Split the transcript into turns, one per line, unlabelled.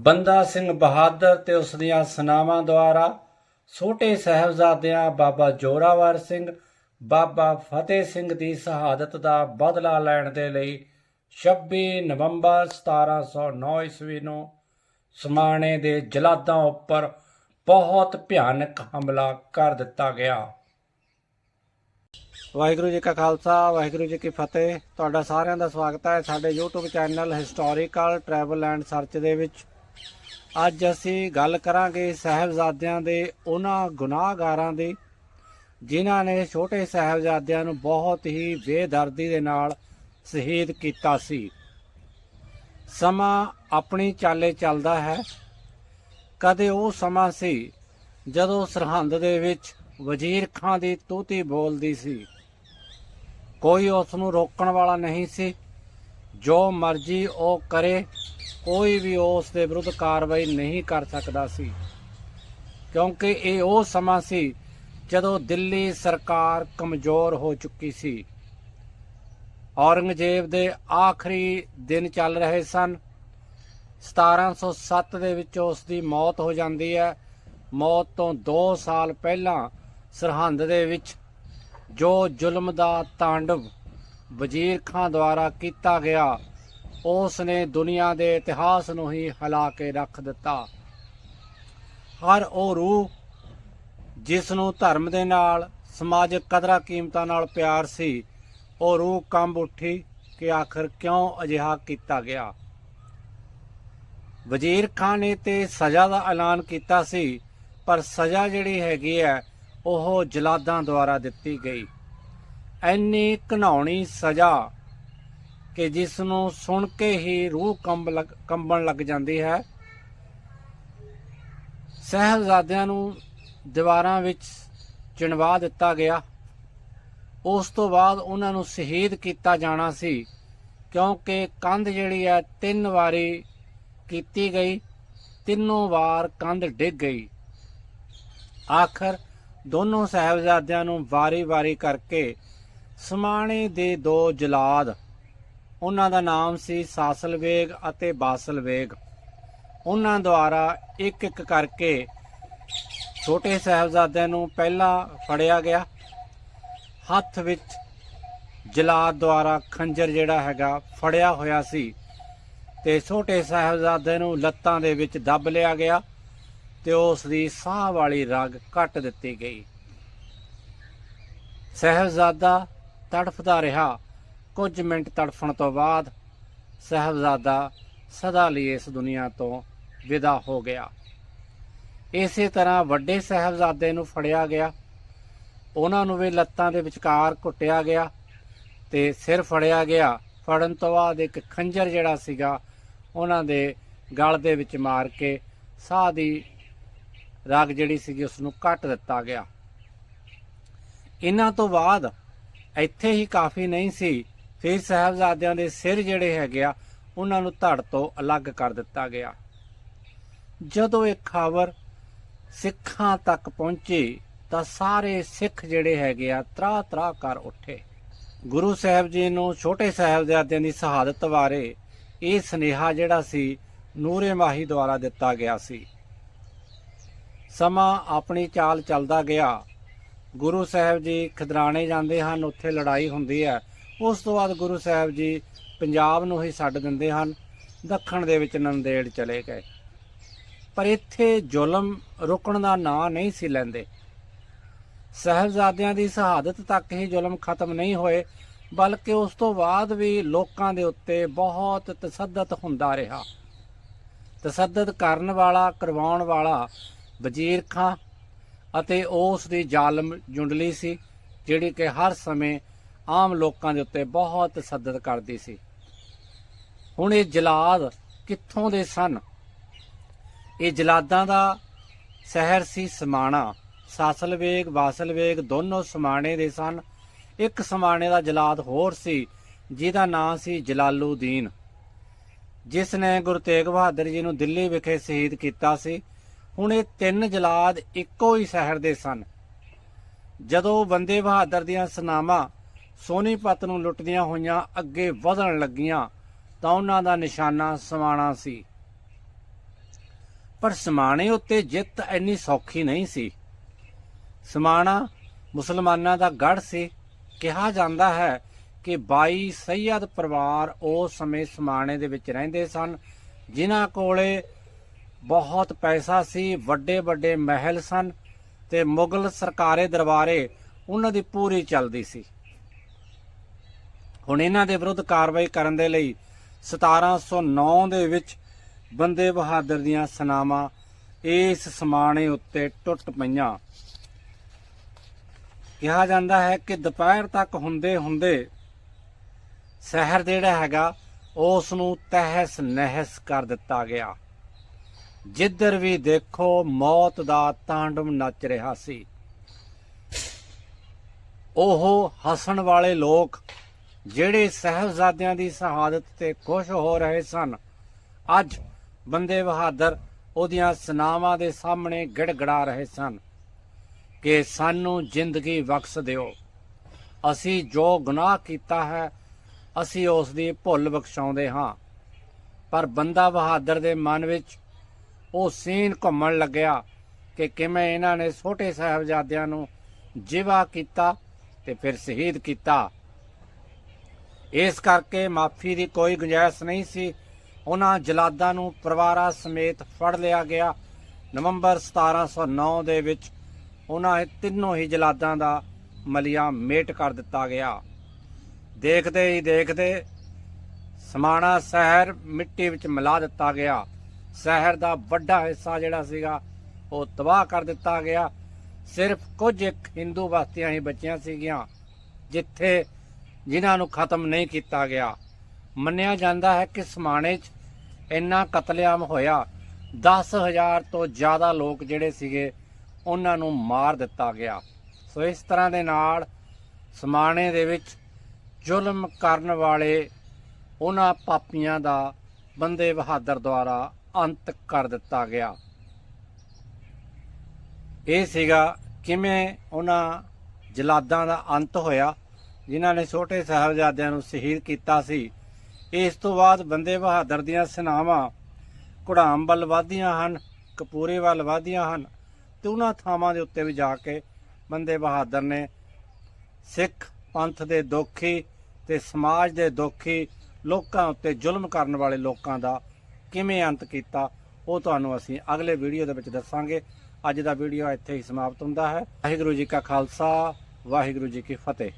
ਬੰਦਾ ਸਿੰਘ ਬਹਾਦਰ ਤੇ ਉਸ ਦੀਆਂ ਸਨਾਵਾਂ ਦੁਆਰਾ ਛੋਟੇ ਸਾਹਿਬਜ਼ਾਦਿਆਂ ਬਾਬਾ ਜੋਰਾਵਰ ਸਿੰਘ, ਬਾਬਾ ਫਤਿਹ ਸਿੰਘ ਦੀ ਸ਼ਹਾਦਤ ਦਾ ਬਦਲਾ ਲੈਣ ਦੇ ਲਈ 26 ਨਵੰਬਰ 1709 ਈਸਵੀ ਨੂੰ ਸਮਾਣੇ ਦੇ ਜਲਾਦਾਂ ਉੱਪਰ ਬਹੁਤ ਭਿਆਨਕ ਹਮਲਾ ਕਰ ਦਿੱਤਾ ਗਿਆ। ਵਾਹਿਗੁਰੂ ਜੀ ਕਾ ਖਾਲਸਾ, ਵਾਹਿਗੁਰੂ ਜੀ ਕੀ ਫਤਿਹ। ਤੁਹਾਡਾ ਸਾਰਿਆਂ ਦਾ ਸਵਾਗਤ ਹੈ ਸਾਡੇ YouTube channel historical travel and search ਦੇ ਵਿੱਚ। ਅੱਜ ਅਸੀਂ ਗੱਲ ਕਰਾਂਗੇ ਸਾਹਿਬਜ਼ਾਦਿਆਂ ਦੇ, ਉਹਨਾਂ ਗੁਨਾਹਗਾਰਾਂ ਦੀ, ਜਿਨ੍ਹਾਂ ਨੇ ਛੋਟੇ ਸਾਹਿਬਜ਼ਾਦਿਆਂ ਨੂੰ ਬਹੁਤ ਹੀ ਬੇਦਰਦੀ ਦੇ ਨਾਲ ਸ਼ਹੀਦ ਕੀਤਾ ਸੀ। ਸਮਾਂ ਆਪਣੀ ਚਾਲੇ ਚੱਲਦਾ ਹੈ। ਕਦੇ ਉਹ ਸਮਾਂ ਸੀ ਜਦੋਂ ਸਰਹੰਦ ਦੇ ਵਿੱਚ ਵਜ਼ੀਰ ਖਾਂ ਦੀ ਤੂਤੀ ਬੋਲਦੀ ਸੀ। ਕੋਈ ਉਸ ਨੂੰ ਰੋਕਣ ਵਾਲਾ ਨਹੀਂ ਸੀ। ਜੋ ਮਰਜ਼ੀ ਉਹ ਕਰੇ ਕੋਈ ਵੀ ਉਸ ਦੇ ਵਿਰੁੱਧ ਕਾਰਵਾਈ ਨਹੀਂ ਕਰ ਸਕਦਾ ਸੀ। ਕਿਉਂਕਿ ਇਹ ਉਹ ਸਮਾਂ ਸੀ ਜਦੋਂ ਦਿੱਲੀ ਸਰਕਾਰ ਕਮਜ਼ੋਰ ਹੋ ਚੁੱਕੀ ਸੀ। ਔਰੰਗਜ਼ੇਬ ਦੇ ਆਖਰੀ ਦਿਨ ਚੱਲ ਰਹੇ ਸਨ। 1707 ਦੇ ਵਿੱਚ ਉਸ ਦੀ ਮੌਤ ਹੋ ਜਾਂਦੀ ਹੈ। ਮੌਤ ਤੋਂ 2 ਸਾਲ ਪਹਿਲਾਂ ਸਰਹੰਦ ਦੇ ਵਿੱਚ ਜੋ ਜ਼ੁਲਮ ਦਾ ਤਾਂਡਵ ਵਜ਼ੀਰ ਖਾਂ ਦੁਆਰਾ ਕੀਤਾ ਗਿਆ ਉਸ ਨੇ ਦੁਨੀਆ ਦੇ ਇਤਿਹਾਸ ਨੂੰ ਹੀ ਹਿਲਾ ਕੇ ਰੱਖ ਦਿੱਤਾ। ਹਰ ਉਹ ਰੂਹ ਜਿਸ ਨੂੰ ਧਰਮ ਦੇ ਨਾਲ ਸਮਾਜਿਕ ਕਦਰਾਂ ਕੀਮਤਾਂ ਨਾਲ ਪਿਆਰ ਸੀ, ਉਹ ਰੂਹ ਕੰਬ ਉੱਠੀ ਕਿ ਆਖਰ ਕਿਉਂ ਅਜਿਹਾ ਕੀਤਾ ਗਿਆ। ਵਜ਼ੀਰ ਖਾਨ ਨੇ ਤੇ ਸਜ਼ਾ ਦਾ ਐਲਾਨ ਕੀਤਾ ਸੀ, ਪਰ ਸਜ਼ਾ ਜਿਹੜੀ ਹੈਗੀ ਹੈ, ਉਹ ਜਲਾਦਾਂ ਦੁਆਰਾ ਦਿੱਤੀ ਗਈ। ਐਨੀ ਘਨਾਉਣੀ ਸਜ਼ਾ ਕਿ ਜਿਸ ਨੂੰ ਸੁਣ ਕੇ ਹੀ ਰੂਹ ਕੰਬ ਲੱਗ- ਕੰਬਣ ਲੱਗ ਜਾਂਦੀ ਹੈ। ਸਹਿਬਜ਼ਾਦਿਆਂ ਨੂੰ ਦੀਵਾਰਾਂ ਵਿੱਚ ਚਿਣਵਾ ਦਿੱਤਾ ਗਿਆ। ਉਸ ਤੋਂ ਬਾਅਦ ਉਹਨਾਂ ਨੂੰ ਸ਼ਹੀਦ ਕੀਤਾ ਜਾਣਾ ਸੀ, ਕਿਉਂਕਿ ਕੰਧ ਜਿਹੜੀ ਹੈ ਤਿੰਨ ਵਾਰੀ ਕੀਤੀ ਗਈ, ਤਿੰਨੋਂ ਵਾਰ ਕੰਧ ਡਿੱਗ ਗਈ। ਆਖਰ ਦੋਨੋਂ ਸਾਹਿਬਜ਼ਾਦਿਆਂ ਨੂੰ ਵਾਰੀ-ਵਾਰੀ ਕਰਕੇ ਸਮਾਣੇ ਦੇ ਦੋ ਜਲਾਦ ਉਹਨਾਂ ਦਾ ਨਾਮ ਸੀ ਸਾਸਲ ਵੇਗ ਅਤੇ ਬਾਸਲ ਵੇਗ ਉਹਨਾਂ ਦੁਆਰਾ ਇੱਕ ਇੱਕ ਕਰਕੇ ਛੋਟੇ ਸਾਹਿਬਜ਼ਾਦਿਆਂ ਨੂੰ ਪਹਿਲਾਂ ਫੜਿਆ ਗਿਆ। ਹੱਥ ਵਿੱਚ ਜਲਾਦ ਦੁਆਰਾ ਖੰਜਰ ਜਿਹੜਾ ਹੈਗਾ ਫੜਿਆ ਹੋਇਆ ਸੀ ਤੇ ਛੋਟੇ ਸਾਹਿਬਜ਼ਾਦੇ ਨੂੰ ਲੱਤਾਂ ਦੇ ਵਿੱਚ ਦੱਬ ਲਿਆ ਗਿਆ ਤੇ ਉਸ ਦੀ ਸਾਹ ਵਾਲੀ ਰਗ ਕੱਟ ਦਿੱਤੀ ਗਈ। ਸਹਿਬਜ਼ਾਦਾ ਤੜਫਦਾ ਰਿਹਾ। ਕੁਝ ਮਿੰਟ ਤੜਫਣ ਤੋਂ ਬਾਅਦ ਸਹਿਬਜ਼ਾਦਾ ਸਦਾ ਲਈ ਇਸ ਦੁਨੀਆ ਤੋਂ ਵਿਦਾ ਹੋ ਗਿਆ। ਇਸੇ ਤਰ੍ਹਾਂ ਵੱਡੇ ਸਹਿਬਜ਼ਾਦੇ ਨੂੰ ਫੜਿਆ ਗਿਆ। ਉਹਨਾਂ ਨੂੰ ਵੀ ਲੱਤਾਂ ਦੇ ਵਿਚਕਾਰ ਘੁੱਟਿਆ ਗਿਆ ਤੇ ਸਿਰ ਫੜਿਆ ਗਿਆ। ਫੜਨ ਤੋਂ ਬਾਅਦ ਇੱਕ ਖੰਜਰ ਜਿਹੜਾ ਸੀਗਾ, ਉਹਨਾਂ ਦੇ ਗਲ ਦੇ ਵਿੱਚ ਮਾਰ ਕੇ ਸਾਹ ਦੀ ਰਗ ਜਿਹੜੀ ਸੀਗੀ ਉਸ ਨੂੰ ਕੱਟ ਦਿੱਤਾ ਗਿਆ। ਇਹਨਾਂ ਤੋਂ ਬਾਅਦ ਇੱਥੇ ਹੀ ਕਾਫੀ ਨਹੀਂ ਸੀ ਫਿਰ ਸਾਹਿਬਜ਼ਾਦਿਆਂ ਦੇ ਸਿਰ ਜਿਹੜੇ ਹੈਗੇ ਆ, ਉਹਨਾਂ ਨੂੰ ਧੜ ਤੋਂ ਅਲੱਗ ਕਰ ਦਿੱਤਾ ਗਿਆ। ਜਦੋਂ ਇਹ ਖਬਰ ਸਿੱਖਾਂ ਤੱਕ ਪਹੁੰਚੀ, ਤਾਂ ਸਾਰੇ ਸਿੱਖ ਜਿਹੜੇ ਹੈਗੇ ਆ ਤਰਾ ਤਰਾ ਕਰ ਉੱਠੇ। ਗੁਰੂ ਸਾਹਿਬ ਜੀ ਨੂੰ, ਛੋਟੇ ਸਾਹਿਬਜ਼ਾਦਿਆਂ ਦੀ ਸ਼ਹਾਦਤ ਬਾਰੇ ਇਹ ਸਨੇਹਾ ਜਿਹੜਾ ਸੀ, ਨੂਰੇ ਮਾਹੀ ਦੁਆਰਾ ਦਿੱਤਾ ਗਿਆ ਸੀ। ਸਮਾਂ ਆਪਣੀ ਚਾਲ ਚੱਲਦਾ ਗਿਆ। ਗੁਰੂ ਸਾਹਿਬ ਜੀ ਖਿਦਰਾਣੇ ਜਾਂਦੇ ਹਨ, ਉੱਥੇ ਲੜਾਈ ਹੁੰਦੀ ਹੈ। ਉਸ ਤੋਂ ਬਾਅਦ ਗੁਰੂ ਸਾਹਿਬ ਜੀ ਪੰਜਾਬ ਨੂੰ ਹੀ ਛੱਡ ਦਿੰਦੇ ਹਨ, ਦੱਖਣ ਦੇ ਵਿੱਚ ਨੰਦੇੜ ਚਲੇ ਗਏ। ਪਰ ਇੱਥੇ ਜ਼ੁਲਮ ਰੁਕਣ ਦਾ ਨਾਂ ਨਹੀਂ ਸੀ ਲੈਂਦੇ। ਸਹਿਬਜ਼ਾਦਿਆਂ ਦੀ ਸ਼ਹਾਦਤ ਤੱਕ ਹੀ ਜ਼ੁਲਮ ਖਤਮ ਨਹੀਂ ਹੋਏ, ਬਲਕਿ ਉਸ ਤੋਂ ਬਾਅਦ ਵੀ ਲੋਕਾਂ ਦੇ ਉੱਤੇ ਬਹੁਤ ਤਸੱਦਦ ਹੁੰਦਾ ਰਿਹਾ। ਤਸੱਦਦ ਕਰਨ ਵਾਲਾ, ਕਰਵਾਉਣ ਵਾਲਾ ਵਜ਼ੀਰ ਖਾਂ ਅਤੇ ਉਸ ਦੀ ਜ਼ਾਲਮ ਜੁੰਡਲੀ ਸੀ, ਜਿਹੜੀ ਕਿ ਹਰ ਸਮੇਂ ਆਮ ਲੋਕਾਂ ਦੇ ਉੱਤੇ ਬਹੁਤ ਤਸੱਦਦ ਕਰਦੀ ਸੀ। ਹੁਣ ਇਹ ਜਲਾਦ ਕਿੱਥੋਂ ਦੇ ਸਨ? ਇਹ ਜਲਾਦਾਂ ਦਾ ਸ਼ਹਿਰ ਸੀ ਸਮਾਣਾ। ਸਾਸਲਵੇਗ ਵਾਸਲਵੇਗ ਦੋਨੋਂ ਸਮਾਣੇ ਦੇ ਸਨ। ਇੱਕ ਸਮਾਣੇ ਦਾ ਜਲਾਦ ਹੋਰ ਸੀ, ਜਿਹਦਾ ਨਾਂ ਸੀ ਜਲਾਲੂਦੀਨ। ਜਿਸ ਨੇ ਗੁਰੂ ਤੇਗ ਬਹਾਦਰ ਜੀ ਨੂੰ ਦਿੱਲੀ ਵਿਖੇ ਸ਼ਹੀਦ ਕੀਤਾ ਸੀ, ਹੁਣ ਇਹ ਤਿੰਨ ਜਲਾਦ ਇੱਕੋ ਹੀ ਸ਼ਹਿਰ ਦੇ ਸਨ। ਜਦੋਂ ਬੰਦੇ ਬਹਾਦਰ ਦੀਆਂ ਸਨਾਵਾਂ ਸੋਨੀਪਤ ਨੂੰ ਲੁੱਟਦੀਆਂ ਹੋਈਆਂ ਅੱਗੇ ਵਧਣ ਲੱਗੀਆਂ ਤਾਂ ਉਹਨਾਂ ਦਾ ਨਿਸ਼ਾਨਾ ਸਮਾਣਾ ਸੀ। ਪਰ ਸਮਾਣੇ ਉੱਤੇ ਜਿੱਤ ਇੰਨੀ ਸੌਖੀ ਨਹੀਂ ਸੀ। ਸਮਾਣਾ ਮੁਸਲਮਾਨਾਂ ਦਾ ਗੜ੍ਹ ਸੀ। ਕਿਹਾ ਜਾਂਦਾ ਹੈ ਕਿ 22 ਸੈਯਦ ਪਰਿਵਾਰ ਉਸ ਸਮੇਂ ਸਮਾਣੇ ਦੇ ਵਿੱਚ ਰਹਿੰਦੇ ਸਨ, ਜਿਨ੍ਹਾਂ ਕੋਲੇ ਬਹੁਤ ਪੈਸਾ ਸੀ ਵੱਡੇ ਵੱਡੇ ਮਹਿਲ ਸਨ ਤੇ ਮੁਗਲ ਸਰਕਾਰੇ ਦਰਬਾਰੇ ਉਹਨਾਂ ਦੀ ਪੂਰੀ ਚੱਲਦੀ ਸੀ। ਹੁਣ ਇਹਨਾਂ ਦੇ ਵਿਰੁੱਧ ਕਾਰਵਾਈ ਕਰਨ ਦੇ ਲਈ 1709 ਦੇ ਵਿੱਚ ਬੰਦੇ ਬਹਾਦਰ ਦੀਆਂ ਸਨਾਵਾਂ ਇਸ ਸਮਾਣੇ ਉੱਤੇ ਟੁੱਟ ਪਈਆਂ। ਕਿਹਾ ਜਾਂਦਾ ਹੈ ਕਿ ਦੁਪਹਿਰ ਤੱਕ ਹੁੰਦੇ ਹੁੰਦੇ ਸ਼ਹਿਰ ਜਿਹੜਾ ਹੈਗਾ ਉਸ ਨੂੰ ਤਹਿਸ ਨਹਿਸ ਕਰ ਦਿੱਤਾ ਗਿਆ। ਜਿੱਧਰ ਵੀ ਦੇਖੋ, ਮੌਤ ਦਾ ਤਾਂਡਵ ਨੱਚ ਰਿਹਾ ਸੀ। ਉਹ ਹਸਣ ਵਾਲੇ ਲੋਕ ਜਿਹੜੇ ਸਹਿਬਜ਼ਾਦਿਆਂ ਦੀ ਸ਼ਹਾਦਤ ਤੇ ਖੁਸ਼ ਹੋ ਰਹੇ ਸਨ, ਅੱਜ ਬੰਦੇ ਬਹਾਦਰ ਉਹਦੀਆਂ ਸਨਾਵਾਂ ਦੇ ਸਾਹਮਣੇ ਗਿੜਗੜਾ ਰਹੇ ਸਨ ਕਿ ਸਾਨੂੰ ਜ਼ਿੰਦਗੀ ਬਖਸ਼ ਦਿਓ। ਅਸੀਂ ਜੋ ਗੁਨਾਹ ਕੀਤਾ ਹੈ, ਅਸੀਂ ਉਸ ਦੀ ਭੁੱਲ ਬਖਸ਼ਾਉਂਦੇ ਹਾਂ। ਪਰ ਬੰਦਾ ਬਹਾਦਰ ਦੇ ਮਨ ਵਿੱਚ ਉਹ ਸੀਨ ਘੁੰਮਣ ਲੱਗਿਆ ਕਿ ਕਿਵੇਂ ਇਹਨਾਂ ਨੇ ਛੋਟੇ ਸਾਹਿਬਜ਼ਾਦਿਆਂ ਨੂੰ ਜਿਵਾ ਕੀਤਾ ਤੇ ਫਿਰ ਸ਼ਹੀਦ ਕੀਤਾ। ਇਸ ਕਰਕੇ ਮਾਫੀ ਦੀ ਕੋਈ ਗੁੰਜਾਇਸ਼ ਨਹੀਂ ਸੀ। ਉਹਨਾਂ ਜਲਾਦਾਂ ਨੂੰ ਪਰਿਵਾਰਾਂ ਸਮੇਤ ਫੜ ਲਿਆ ਗਿਆ। ਨਵੰਬਰ 1709 ਦੇ ਵਿੱਚ ਉਹਨਾਂ ਤਿੰਨੋਂ ਹੀ ਜਲਾਦਾਂ ਦਾ ਮਲੀਆ ਮੇਟ ਕਰ ਦਿੱਤਾ ਗਿਆ। ਦੇਖਦੇ ਹੀ ਦੇਖਦੇ ਸਮਾਣਾ ਸ਼ਹਿਰ ਮਿੱਟੀ ਵਿੱਚ ਮਿਲਾ ਦਿੱਤਾ ਗਿਆ। ਸ਼ਹਿਰ ਦਾ ਵੱਡਾ ਹਿੱਸਾ ਜਿਹੜਾ ਸੀਗਾ, ਉਹ ਤਬਾਹ ਕਰ ਦਿੱਤਾ ਗਿਆ। ਸਿਰਫ ਕੁਝ ਇੱਕ ਹਿੰਦੂ ਬਸਤੀਆਂ ਹੀ ਬਚੀਆਂ ਸੀਗੀਆਂ, ਜਿੱਥੇ ਜਿਨ੍ਹਾਂ ਨੂੰ ਖਤਮ ਨਹੀਂ ਕੀਤਾ ਗਿਆ। ਮੰਨਿਆ ਜਾਂਦਾ ਹੈ ਕਿ ਸਮਾਣੇ 'ਚ ਇੰਨਾ ਕਤਲੇਆਮ ਹੋਇਆ 10000 ਤੋਂ ਜ਼ਿਆਦਾ ਲੋਕ ਜਿਹੜੇ ਸੀਗੇ, ਉਹਨਾਂ ਨੂੰ ਮਾਰ ਦਿੱਤਾ ਗਿਆ। ਸੋ ਇਸ ਤਰ੍ਹਾਂ ਦੇ ਨਾਲ ਸਮਾਣੇ ਦੇ ਵਿੱਚ ਜ਼ੁਲਮ ਕਰਨ ਵਾਲੇ ਉਹਨਾਂ ਪਾਪੀਆਂ ਦਾ ਬੰਦੇ ਬਹਾਦਰ ਦੁਆਰਾ ਅੰਤ ਕਰ ਦਿੱਤਾ ਗਿਆ। ਇਹ ਸੀਗਾ ਕਿਵੇਂ ਉਹਨਾਂ ਜਲਾਦਾਂ ਦਾ ਅੰਤ ਹੋਇਆ। ਜਿਨ੍ਹਾਂ ਨੇ ਛੋਟੇ ਸਾਹਿਬਜ਼ਾਦਿਆਂ ਨੂੰ ਸ਼ਹੀਦ ਕੀਤਾ ਸੀ। ਇਸ ਤੋਂ ਬਾਅਦ ਬੰਦੇ ਬਹਾਦਰ ਦੀਆਂ ਸਨਾਵਾਂ ਕੁੜਾਮ ਵੱਲ ਵਧਦੀਆਂ ਹਨ, ਕਪੂਰੇ ਵੱਲ ਵਧਦੀਆਂ ਹਨ ਤੇ ਉਹਨਾਂ ਥਾਵਾਂ ਦੇ ਉੱਤੇ ਵੀ ਜਾ ਕੇ ਬੰਦੇ ਬਹਾਦਰ ਨੇ ਸਿੱਖ ਪੰਥ ਦੇ ਦੋਖੀ ਤੇ ਸਮਾਜ ਦੇ ਦੋਖੀ ਲੋਕਾਂ ਉੱਤੇ ਜ਼ੁਲਮ ਕਰਨ ਵਾਲੇ ਲੋਕਾਂ ਦਾ ਕਿਵੇਂ ਅੰਤ ਕੀਤਾ, ਉਹ ਤੁਹਾਨੂੰ ਅਸੀਂ ਅਗਲੇ ਵੀਡੀਓ ਦੇ ਵਿੱਚ ਦੱਸਾਂਗੇ। ਅੱਜ ਦਾ ਵੀਡੀਓ ਇੱਥੇ ਹੀ ਸਮਾਪਤ ਹੁੰਦਾ ਹੈ। ਵਾਹਿਗੁਰੂ ਜੀ ਕਾ ਖਾਲਸਾ, ਵਾਹਿਗੁਰੂ ਜੀ ਕੀ ਫਤਿਹ।